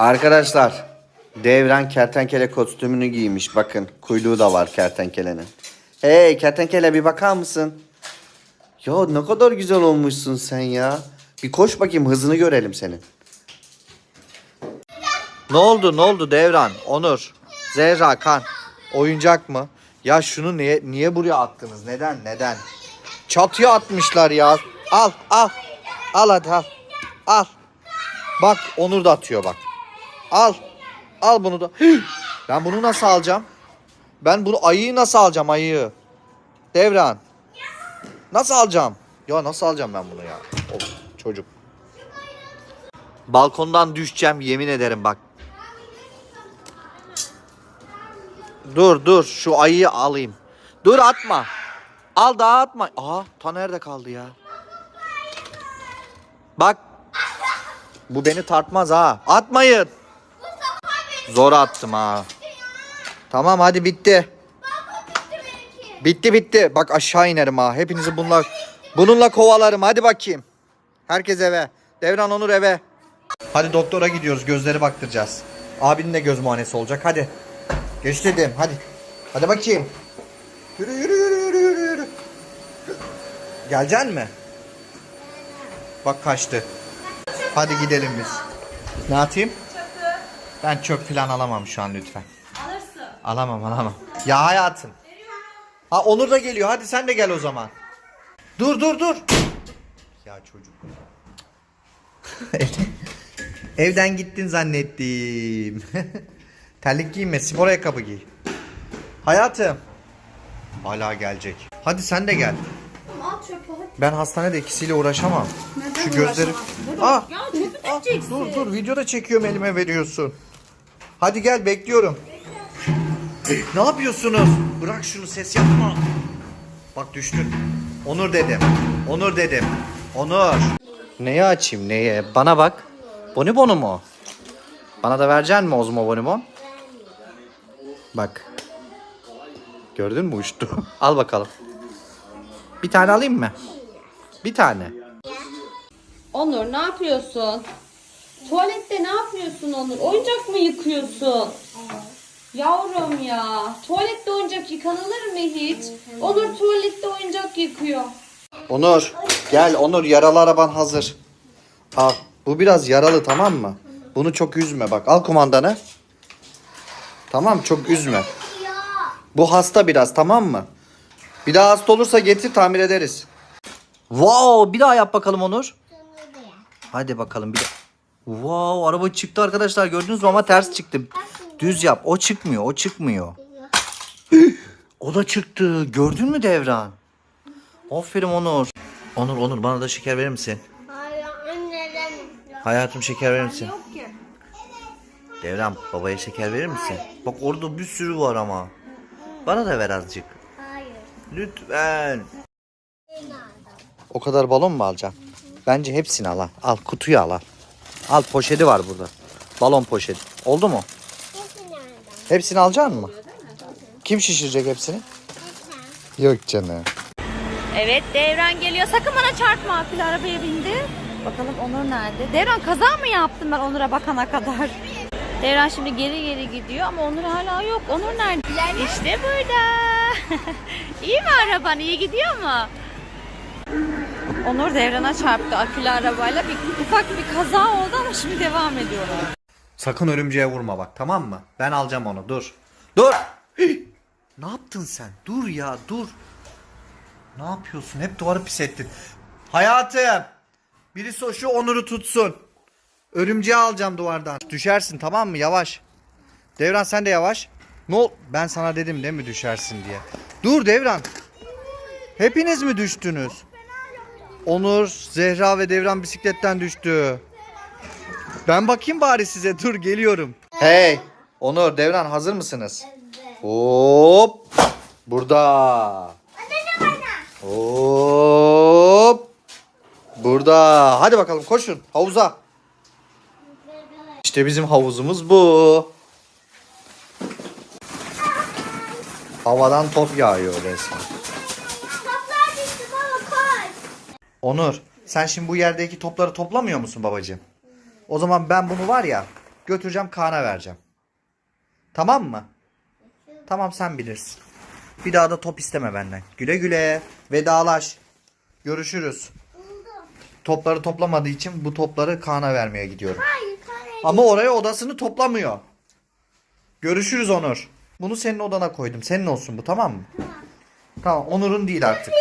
Arkadaşlar Devran kertenkele kostümünü giymiş. Bakın kuyruğu da var kertenkelenin. Hey kertenkele bir bakar mısın? Ya ne kadar güzel olmuşsun sen ya. Bir koş bakayım hızını görelim senin. Ne oldu ne oldu Devran? Onur, Zehra, Kan. Oyuncak mı? Ya şunu niye niye buraya attınız? Neden? Neden? Çatıya atmışlar ya. Al al. Al hadi al. Al. Bak Onur da atıyor bak. Al. Al bunu da. Ben bunu nasıl alacağım? Ben bunu ayıyı nasıl alacağım ayıyı? Devran. Nasıl alacağım? Ya nasıl alacağım ben bunu ya? Of, çocuk. Balkondan düşeceğim yemin ederim bak. Dur dur şu ayıyı alayım. Dur atma. Al daha atma. Aha ta nerede kaldı ya? Bak. Bu beni tartmaz ha. Atmayın. Zor attım ha. Tamam hadi bitti. Bitti bitti. Bak aşağı inerim ha. Hepinizi bununla bununla kovalarım. Hadi bakayım. Herkes eve. Devran Onur eve. Hadi doktora gidiyoruz. Gözleri baktıracağız. Abinin de göz muayenesi olacak. Hadi. Geç dedim. Hadi. Hadi bakayım. Yürü yürü yürü yürü yürü yürü. Geleceksin mi? Bak kaçtı. Hadi gidelim biz. Ne atayım? Ben çöp falan alamam şu an lütfen. Alırsın. Alamam alamam. Ya hayatım. Ha Onur da geliyor. Hadi sen de gel o zaman. Dur dur dur. Ya çocuk. Evden gittin zannettim. Terlik giyme, spor ayakkabı giy. Hayatım. Hala gelecek. Hadi sen de gel. Al çöpü hadi. Ben hastanede ikisiyle uğraşamam. Neden Şu gözleri. uğraşamazsın? Dur. Ah, Ya çöpü ah, dökeceksin. dur dur videoda çekiyorum elime veriyorsun. Hadi gel bekliyorum. Ne yapıyorsunuz? Bırak şunu ses yapma. Bak düştün. Onur dedim. Onur dedim. Onur. Neye açayım neye? Bana bak. Bonibonu mu? Bana da vereceksin mi Ozmo bonibon? Bak. Gördün mü uçtu. Al bakalım. Bir tane alayım mı? Bir tane. Onur ne yapıyorsun? Tuvalette ne yapıyorsun Onur? Oyuncak mı yıkıyorsun? Yavrum ya. Tuvalette oyuncak yıkanılır mı hiç? Onur tuvalette oyuncak yıkıyor. Onur gel Onur yaralı araban hazır. Al bu biraz yaralı tamam mı? Bunu çok üzme bak al kumandanı. Tamam çok üzme. Bu hasta biraz tamam mı? Bir daha hasta olursa getir tamir ederiz. Wow bir daha yap bakalım Onur. Hadi bakalım bir daha. Wow araba çıktı arkadaşlar gördünüz mü ama ters çıktı. Düz yap o çıkmıyor o çıkmıyor. o da çıktı gördün mü Devran? Aferin Onur. Onur Onur bana da şeker verir misin? Hayır Hayatım şeker verir misin? Devran babaya şeker verir misin? Bak orada bir sürü var ama. Bana da ver azıcık. Hayır. Lütfen. O kadar balon mu alacaksın? Bence hepsini al. Al kutuyu al al. Poşeti var burada. Balon poşeti. Oldu mu? Hepsini alacaksın mı? Kim şişirecek hepsini? Yok canım. Evet Devran geliyor. Sakın bana çarpma. Akbil arabaya bindi. Bakalım Onur nerede? Devran kaza mı yaptım ben Onur'a bakana kadar? Devran şimdi geri geri gidiyor ama Onur hala yok. Onur nerede? İşte burada. iyi mi araban? İyi gidiyor mu? Onur Devran'a çarptı akülü arabayla. Bir, ufak bir kaza oldu şimdi devam ediyorlar. Sakın örümceğe vurma bak tamam mı? Ben alacağım onu dur. Dur. Ne yaptın sen? Dur ya dur. Ne yapıyorsun? Hep duvarı pis ettin. Hayatım. Birisi o- şu Onur'u tutsun. Örümceği alacağım duvardan. Düşersin tamam mı? Yavaş. Devran sen de yavaş. Ne ol? Ben sana dedim değil mi düşersin diye. Dur Devran. Hepiniz mi düştünüz? Onur, Zehra ve Devran bisikletten düştü. Ben bakayım bari size. Dur geliyorum. Hey. Onur, Devran hazır mısınız? Hop. Burada. Hop. Burada. Hadi bakalım koşun havuza. İşte bizim havuzumuz bu. Havadan top yağıyor resmen. Toplar düştü baba koş. Onur, sen şimdi bu yerdeki topları toplamıyor musun babacığım? O zaman ben bunu var ya Götüreceğim Kaan'a vereceğim. Tamam mı? Tamam sen bilirsin. Bir daha da top isteme benden. Güle güle. Vedalaş. Görüşürüz. Topları toplamadığı için bu topları Kaan'a vermeye gidiyorum. Hayır. Ama oraya odasını toplamıyor. Görüşürüz Onur. Bunu senin odana koydum. Senin olsun bu tamam mı? Tamam Onur'un değil artık.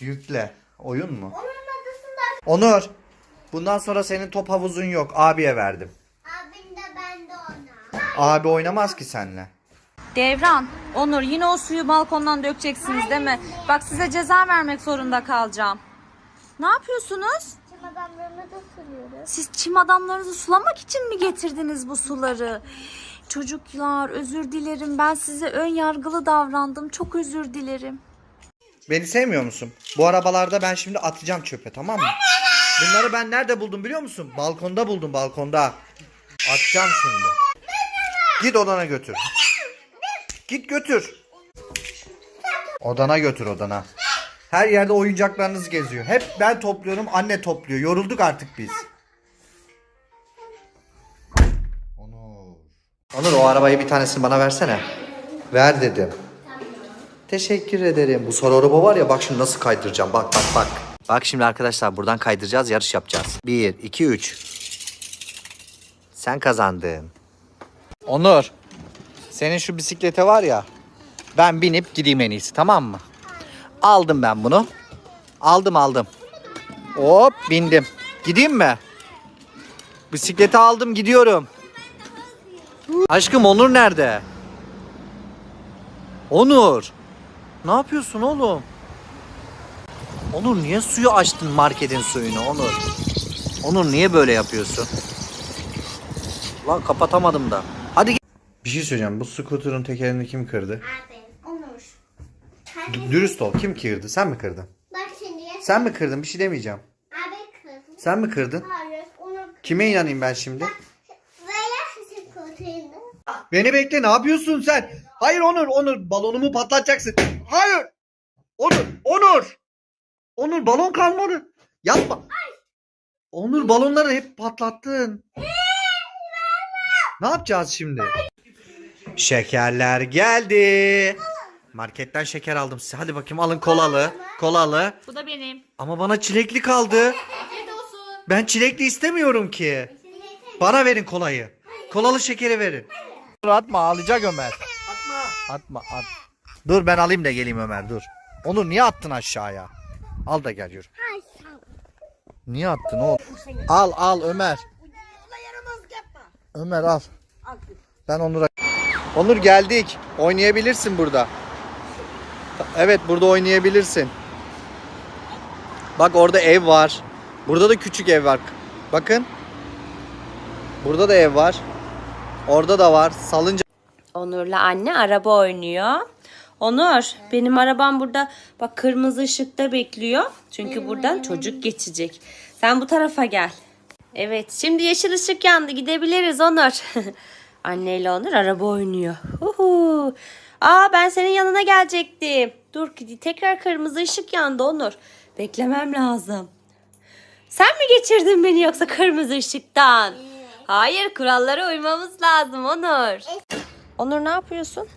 Yükle. Oyun mu? Onun adısında Onur. Bundan sonra senin top havuzun yok. Abiye verdim. abim de ben de ona. Abi oynamaz ki seninle. Devran, Onur yine o suyu balkondan dökeceksiniz değil mi? Bak size ceza vermek zorunda kalacağım. Ne yapıyorsunuz? Çim adamlarını da sürüyoruz. Siz çim adamlarınızı sulamak için mi getirdiniz bu suları? Çocuklar özür dilerim. Ben size ön yargılı davrandım. Çok özür dilerim. Beni sevmiyor musun? Bu arabalarda ben şimdi atacağım çöpe tamam mı? Bunları ben nerede buldum biliyor musun? Balkonda buldum balkonda. Atacağım şimdi. Git odana götür. Git götür. Odana götür odana. Her yerde oyuncaklarınız geziyor. Hep ben topluyorum anne topluyor. Yorulduk artık biz. Onur. Onur o arabayı bir tanesini bana versene. Ver dedim. Teşekkür ederim. Bu sarı araba var ya bak şimdi nasıl kaydıracağım. Bak bak bak. Bak şimdi arkadaşlar buradan kaydıracağız yarış yapacağız. 1, 2, 3. Sen kazandın. Onur. Senin şu bisiklete var ya. Ben binip gideyim en iyisi tamam mı? Aldım ben bunu. Aldım aldım. Hop bindim. Gideyim mi? Bisikleti aldım gidiyorum. Aşkım Onur nerede? Onur. Ne yapıyorsun oğlum? Onur niye suyu açtın marketin suyunu Onur? Onur niye böyle yapıyorsun? Lan kapatamadım da. Hadi Bir şey söyleyeceğim. Bu scooter'ın tekerini kim kırdı? Abim. Onur. D- Dürüst ol. Kim kırdı? Sen mi kırdın? Bak şimdi. Sen mi kırdın? Bir şey demeyeceğim. Abi kız. Sen mi kırdın? Hayır. Onur. Kime inanayım ben şimdi? Veya. Beni bekle. Ne yapıyorsun sen? Hayır Onur. Onur balonumu patlatacaksın. Hayır. Onur. Onur. Onur balon kalmadı. Yapma. Onur balonları hep patlattın. Ne yapacağız şimdi? Şekerler geldi. Marketten şeker aldım size. Hadi bakayım alın kolalı. Kolalı. Bu da benim. Ama bana çilekli kaldı. Ben çilekli istemiyorum ki. Bana verin kolayı. Kolalı şekeri verin. Dur atma ağlayacak Ömer. Atma. Atma at. Dur ben alayım da geleyim Ömer dur. Onur niye attın aşağıya? Al da gel yürü. Niye attın oğlum? Al al Ömer. Ömer al. Ben Onur'a... Onur geldik. Oynayabilirsin burada. Evet burada oynayabilirsin. Bak orada ev var. Burada da küçük ev var. Bakın. Burada da ev var. Orada da var. Salınca Onur'la anne araba oynuyor. Onur, benim arabam burada bak kırmızı ışıkta bekliyor. Çünkü buradan çocuk geçecek. Sen bu tarafa gel. Evet, şimdi yeşil ışık yandı. Gidebiliriz Onur. Anneyle Onur araba oynuyor. Huhu. Aa ben senin yanına gelecektim. Dur tekrar kırmızı ışık yandı Onur. Beklemem lazım. Sen mi geçirdin beni yoksa kırmızı ışıktan? Hayır kurallara uymamız lazım Onur. Onur ne yapıyorsun?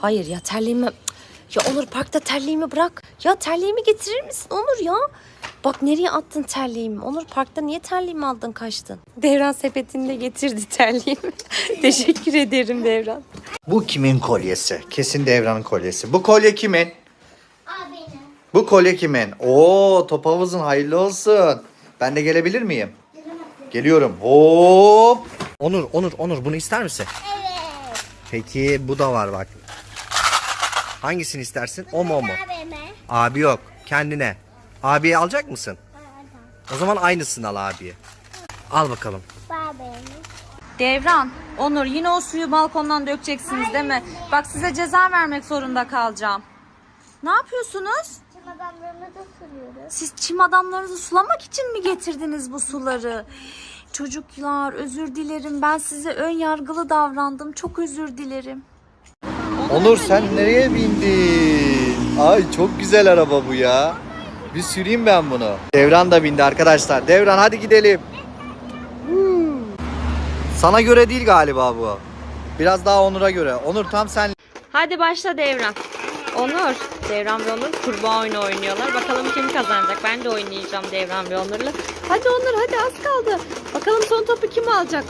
Hayır ya terliğimi... Ya Onur parkta terliğimi bırak. Ya terliğimi getirir misin Onur ya? Bak nereye attın terliğimi? Onur parkta niye terliğimi aldın kaçtın? Devran sepetinde getirdi terliğimi. Teşekkür ederim Devran. Bu kimin kolyesi? Kesin Devran'ın kolyesi. Bu kolye kimin? Abinin. Bu kolye kimin? Oo top havuzun hayırlı olsun. Ben de gelebilir miyim? Geliyorum. Hop. Onur, Onur, Onur bunu ister misin? Evet. Peki bu da var bak. Hangisini istersin? O mu o mu? Abime. Abi yok. Kendine. Abiye alacak mısın? O zaman aynısını al abiye. Al bakalım. Babim. Devran, Onur yine o suyu balkondan dökeceksiniz değil mi? Bak size ceza vermek zorunda kalacağım. Ne yapıyorsunuz? Çim adamlarını da sürüyoruz. Siz çim adamlarınızı sulamak için mi getirdiniz bu suları? Çocuklar özür dilerim. Ben size ön yargılı davrandım. Çok özür dilerim. Onur sen nereye bindin? Ay çok güzel araba bu ya. Bir süreyim ben bunu. Devran da bindi arkadaşlar. Devran hadi gidelim. Sana göre değil galiba bu. Biraz daha Onur'a göre. Onur tam sen Hadi başla Devran. Onur, Devran ve Onur kurbağa oyunu oynuyorlar. Bakalım kim kazanacak. Ben de oynayacağım Devran ve Onur'la. Hadi Onur hadi az kaldı. Bakalım son topu kim alacak?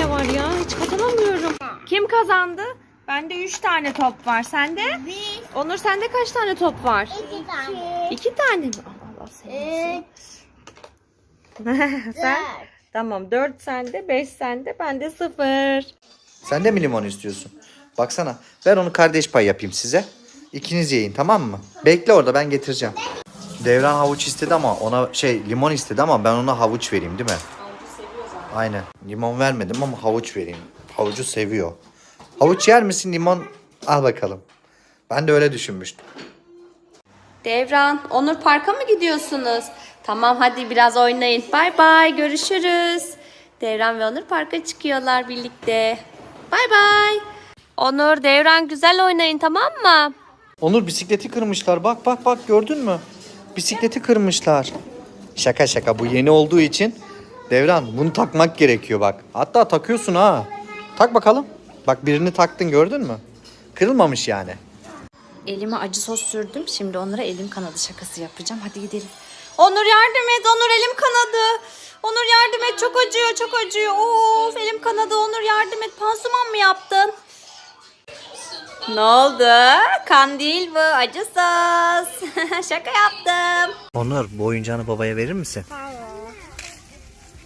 Tane var ya. Hiç kazanamıyorum. Kim kazandı? Bende 3 tane top var. Sende? Bir, Onur sende kaç tane top var? iki tane. 2 tane mi? Allah seni. Üç, Sen? dört. Tamam 4 sende, 5 sende, bende 0. Sen de mi limon istiyorsun? Baksana ben onu kardeş pay yapayım size. İkiniz yiyin tamam mı? Bekle orada ben getireceğim. Devran havuç istedi ama ona şey limon istedi ama ben ona havuç vereyim değil mi? Aynen. Limon vermedim ama havuç vereyim. Havucu seviyor. Havuç yer misin limon? Al bakalım. Ben de öyle düşünmüştüm. Devran, Onur Park'a mı gidiyorsunuz? Tamam hadi biraz oynayın. Bay bay görüşürüz. Devran ve Onur parka çıkıyorlar birlikte. Bay bay. Onur, Devran güzel oynayın tamam mı? Onur bisikleti kırmışlar. Bak bak bak gördün mü? Bisikleti kırmışlar. Şaka şaka bu yeni olduğu için Devran bunu takmak gerekiyor bak. Hatta takıyorsun ha. Tak bakalım. Bak birini taktın gördün mü? Kırılmamış yani. Elime acı sos sürdüm. Şimdi Onur'a elim kanadı şakası yapacağım. Hadi gidelim. Onur yardım et. Onur elim kanadı. Onur yardım et. Çok acıyor, çok acıyor. Of elim kanadı. Onur yardım et. Pansuman mı yaptın? Ne oldu? Kan değil bu. Acı sos. Şaka yaptım. Onur bu oyuncağını babaya verir misin?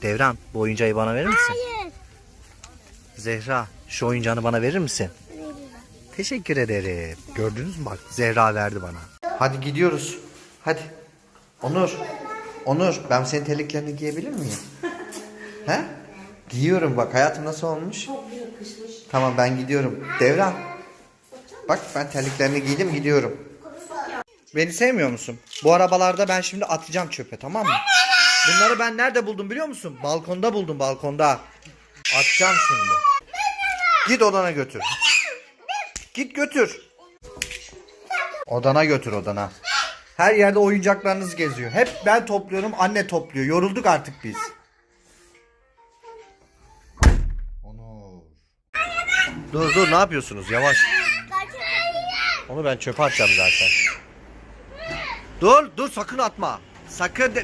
Devran bu oyuncağı bana verir misin? Hayır. Zehra şu oyuncağını bana verir misin? Teşekkür ederim. Gördünüz mü bak Zehra verdi bana. Hadi gidiyoruz. Hadi. Onur. Onur ben senin terliklerini giyebilir miyim? He? Giyiyorum bak hayatım nasıl olmuş? Tamam ben gidiyorum. Devran. Bak ben terliklerini giydim gidiyorum. Beni sevmiyor musun? Bu arabalarda ben şimdi atacağım çöpe tamam mı? Bunları ben nerede buldum biliyor musun? Balkonda buldum balkonda. Atacağım şimdi. Git odana götür. Git götür. Odana götür odana. Her yerde oyuncaklarınız geziyor. Hep ben topluyorum, anne topluyor. Yorulduk artık biz. Onur. Dur dur ne yapıyorsunuz? Yavaş. Onu ben çöpe atacağım zaten. Dur dur sakın atma. Sakın de...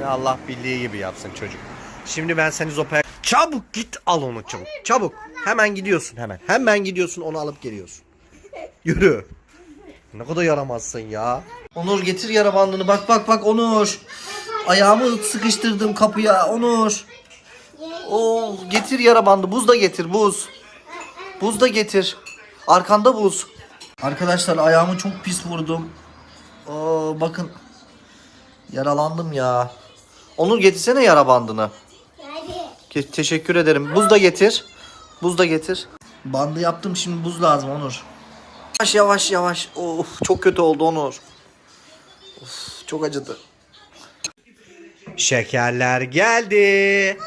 Seni Allah bildiği gibi yapsın çocuk. Şimdi ben seni zopaya... Çabuk git al onu çabuk. Çabuk. Hemen gidiyorsun hemen. Hemen gidiyorsun onu alıp geliyorsun. Yürü. Ne kadar yaramazsın ya. Onur getir yara bandını. Bak bak bak Onur. Ayağımı sıkıştırdım kapıya Onur. Oo, getir yara bandı. Buz da getir buz. Buz da getir. Arkanda buz. Arkadaşlar ayağımı çok pis vurdum. Oo, bakın. Yaralandım ya. Onur getirsene yara bandını. Ke- teşekkür ederim. Buz da getir. Buz da getir. Bandı yaptım şimdi buz lazım Onur. Yavaş yavaş yavaş. Of çok kötü oldu Onur. Of çok acıdı. Şekerler geldi.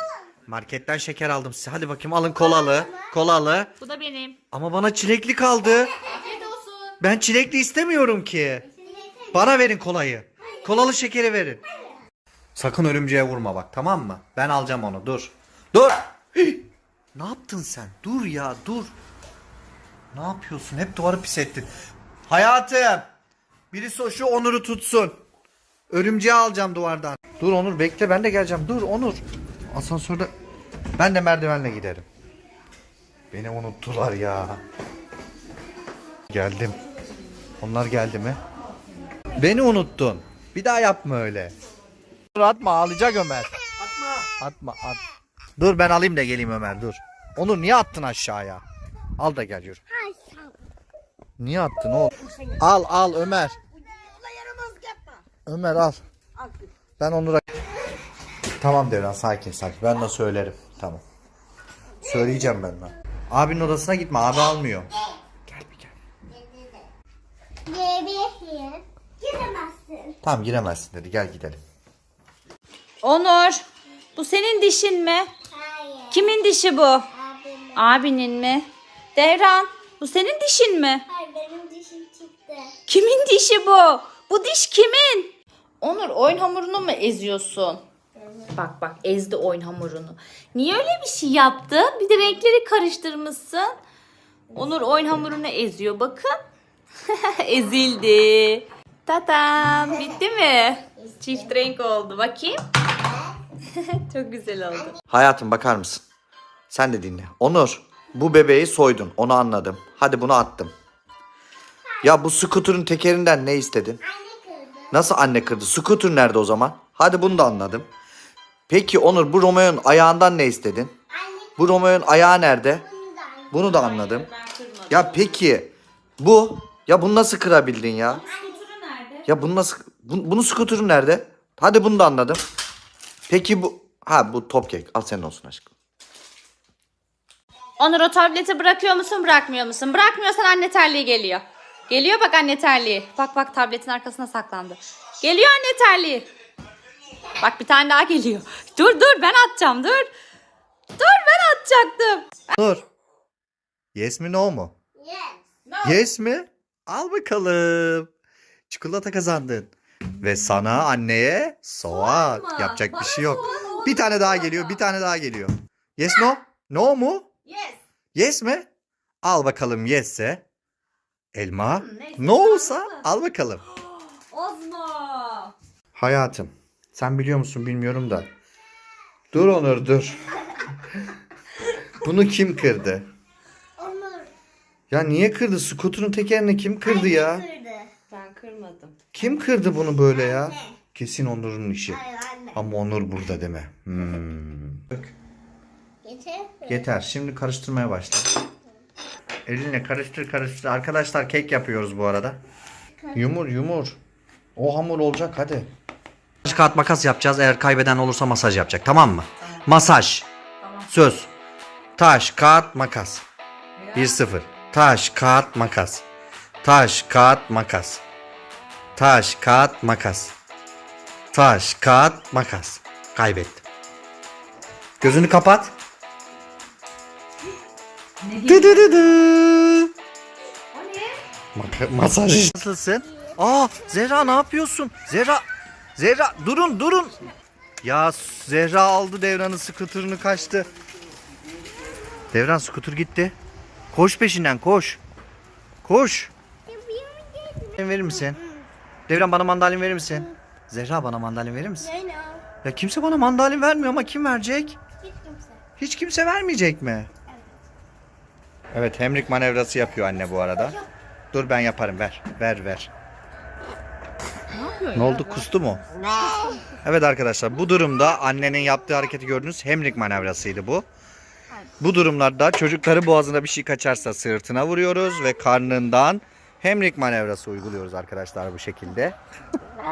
Marketten şeker aldım size. Hadi bakayım alın kolalı. Kolalı. Bu da benim. Ama bana çilekli kaldı. Ben çilekli istemiyorum ki. Bana verin kolayı. Kolalı şekeri verin. Sakın örümceğe vurma bak tamam mı? Ben alacağım onu dur. Dur. Ne yaptın sen? Dur ya dur. Ne yapıyorsun? Hep duvarı pis ettin. Hayatım. Birisi şu Onur'u tutsun. Örümceği alacağım duvardan. Dur Onur bekle ben de geleceğim. Dur Onur. Asansörde ben de merdivenle giderim. Beni unuttular ya. Geldim. Onlar geldi mi? Beni unuttun. Bir daha yapma öyle. Dur atma ağlayacak Ömer. Atma. Atma at. Dur ben alayım da geleyim Ömer dur. Onur niye attın aşağıya? Al da gel yürü. Niye attın oğlum? Al al Ömer. Ömer al. Ben Onur'a... Tamam Devran sakin sakin. Ben de söylerim. Tamam. Söyleyeceğim ben de. Abinin odasına gitme. Abi almıyor. Gel bir gel. Giremezsin. Tamam giremezsin dedi. Gel gidelim. Onur, bu senin dişin mi? Hayır. Kimin dişi bu? Abimin. Abinin mi? Devran, bu senin dişin mi? Hayır benim dişim çıktı. Kimin dişi bu? Bu diş kimin? Onur oyun hamurunu mu eziyorsun? Evet. Bak bak ezdi oyun hamurunu. Niye öyle bir şey yaptı? Bir de renkleri karıştırmışsın. Onur oyun hamurunu eziyor bakın. Ezildi. Tatam bitti mi? Çift renk oldu. Bakayım. Çok güzel oldu. Hayatım bakar mısın? Sen de dinle. Onur bu bebeği soydun onu anladım. Hadi bunu attım. Ya bu skuterın tekerinden ne istedin? Anne kırdı. Nasıl anne kırdı? Scooter nerede o zaman? Hadi bunu da anladım. Peki Onur bu Romeo'nun ayağından ne istedin? Anne Bu Romeo'nun ayağı nerede? Bunu da anladım. Ya peki bu ya bunu nasıl kırabildin ya? Skuturu nerede? Ya bunu nasıl bu, bunun scooter'ı nerede? Hadi bunu da anladım. Peki bu ha bu top kek. Al senin olsun aşkım. Onur o tableti bırakıyor musun bırakmıyor musun? Bırakmıyorsan anne terliği geliyor. Geliyor bak anne terliği. Bak bak tabletin arkasına saklandı. Geliyor anne terliği. Bak bir tane daha geliyor. Dur dur ben atacağım dur. Dur ben atacaktım. Dur. Yes mi no mu? Yes. Yes mi? Al bakalım. Çikolata kazandın. Ve sana anneye soğan. mı? Yapacak Bana bir şey yok. soğan Bir tane daha geliyor, bir tane daha geliyor. Yes no? No mu? Yes. Yes mi? Al bakalım yesse. Elma. Hmm, neyse, No olsa sağlıklı. al bakalım. Ozma. Hayatım. Sen biliyor musun bilmiyorum da. Dur Onur dur. Bunu kim kırdı? Onur. Ya niye kırdı? Skuter'ın tekerini kim kırdı ya? Kırdı. Kırmadım. Kim kırdı bunu böyle ya? Kesin Onur'un işi. Hayır anne. Ama Onur burada mi? Hmm. Yeter mi? Yeter. Şimdi karıştırmaya başla. Elinle karıştır karıştır. Arkadaşlar kek yapıyoruz bu arada. Yumur yumur. O hamur olacak hadi. Taş kağıt makas yapacağız. Eğer kaybeden olursa masaj yapacak. Tamam mı? Masaj. Tamam. Söz. Taş kağıt makas. 1-0. Taş kağıt makas. Taş kağıt makas. Taş kağıt makas. Taş kağıt makas. Kaybettim. Gözünü kapat. Dı dı dı dı. O ne? Maka- masaj. Nasılsın? Aa Zehra ne yapıyorsun? Zehra. Zehra durun durun. Ya Zehra aldı Devran'ın skuterını kaçtı. Devran skuter gitti. Koş peşinden koş. Koş. Verir misin? Devran bana mandalin verir misin? Zehra bana mandalin verir misin? Zeynep. Ya kimse bana mandalin vermiyor ama kim verecek? Hiç kimse. Hiç kimse vermeyecek mi? Evet hemlik manevrası yapıyor anne bu arada. Dur ben yaparım ver. Ver ver. Ne oldu kustu mu? Evet arkadaşlar bu durumda annenin yaptığı hareketi gördünüz. Hemlik manevrasıydı bu. Bu durumlarda çocukları boğazına bir şey kaçarsa sırtına vuruyoruz ve karnından hemlik manevrası uyguluyoruz arkadaşlar bu şekilde.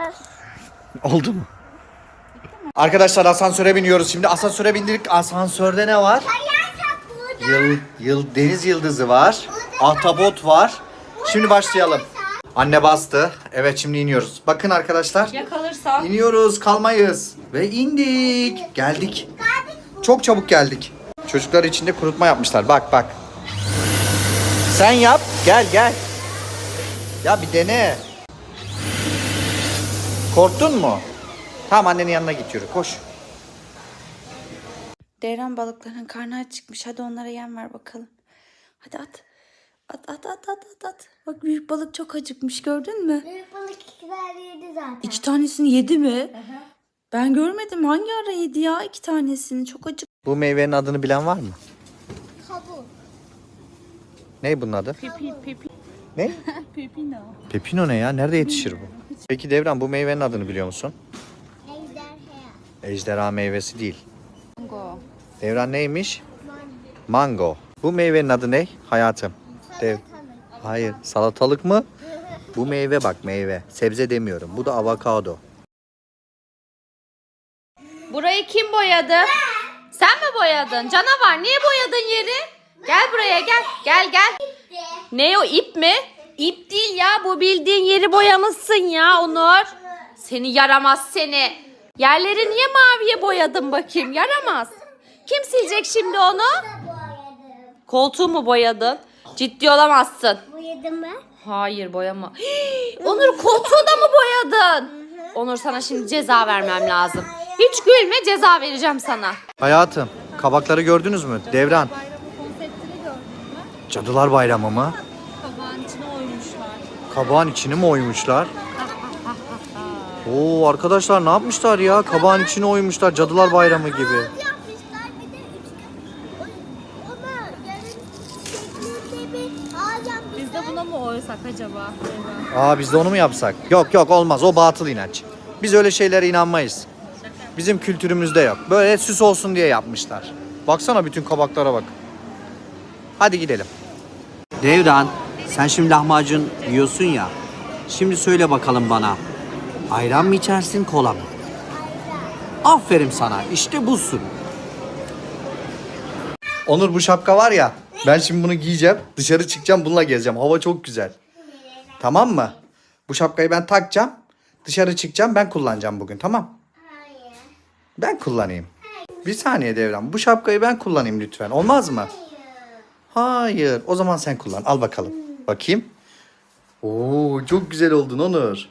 Oldu mu? Arkadaşlar asansöre biniyoruz. Şimdi asansöre bindirdik. Asansörde ne var? Yıl, yıl, deniz yıldızı var. Ahtapot var. Şimdi başlayalım. Anne bastı. Evet şimdi iniyoruz. Bakın arkadaşlar. Ya kalırsa? İniyoruz kalmayız. Ve indik. Geldik. Çok çabuk geldik. Çocuklar içinde kurutma yapmışlar. Bak bak. Sen yap. Gel gel. Ya bir dene. Korktun mu? Tamam annenin yanına git yürü. Koş. Devran balıkların karnı acıkmış. Hadi onlara yem ver bakalım. Hadi at. At at at at at at. Bak büyük balık çok acıkmış gördün mü? Büyük balık ikiler yedi zaten. İki tanesini yedi mi? Ben görmedim. Hangi ara yedi ya iki tanesini? Çok acık. Bu meyvenin adını bilen var mı? Kabuk. Ne bunun adı? Pipi pipi. Ne? Pepino. Pepino ne ya? Nerede yetişir bu? Peki Devran bu meyvenin adını biliyor musun? Ejderha. Ejderha meyvesi değil. Mango. Devran neymiş? Mango. Bu meyvenin adı ne? Hayatım. Dev. Hayır. Salatalık mı? Bu meyve bak meyve. Sebze demiyorum. Bu da avokado. Burayı kim boyadı? Sen mi boyadın? Canavar niye boyadın yeri? Gel buraya gel. Gel gel. Ne o ip mi? İp değil ya bu bildiğin yeri boyamışsın ya Onur. Seni yaramaz seni. Yerleri niye maviye boyadın bakayım yaramaz. Kim silecek şimdi onu? Koltuğu mu boyadın? Ciddi olamazsın. Boyadım mı? Hayır boyama. Hii, Onur koltuğu da mı boyadın? Onur sana şimdi ceza vermem lazım. Hiç gülme ceza vereceğim sana. Hayatım kabakları gördünüz mü? Devran. Bayramı konseptini gördün mü? Cadılar Bayramı mı? Kabağın içine oymuşlar. Kabağın içini mi oymuşlar? Oo arkadaşlar ne yapmışlar ya? Kabağın içine oymuşlar Cadılar Bayramı gibi. Biz de buna mı oysak acaba? Aa biz de onu mu yapsak? Yok yok olmaz o batıl inanç. Biz öyle şeylere inanmayız. Bizim kültürümüzde yok. Böyle süs olsun diye yapmışlar. Baksana bütün kabaklara bak. Hadi gidelim. Devran, sen şimdi lahmacun yiyorsun ya. Şimdi söyle bakalım bana. Ayran mı içersin, kola mı? Aferin sana, işte busun. Onur bu şapka var ya. Ben şimdi bunu giyeceğim. Dışarı çıkacağım bununla gezeceğim. Hava çok güzel. Tamam mı? Bu şapkayı ben takacağım. Dışarı çıkacağım ben kullanacağım bugün tamam? Hayır. Ben kullanayım. Bir saniye Devran. Bu şapkayı ben kullanayım lütfen. Olmaz mı? Hayır. O zaman sen kullan. Al bakalım. Bakayım. Oo çok güzel oldun Onur.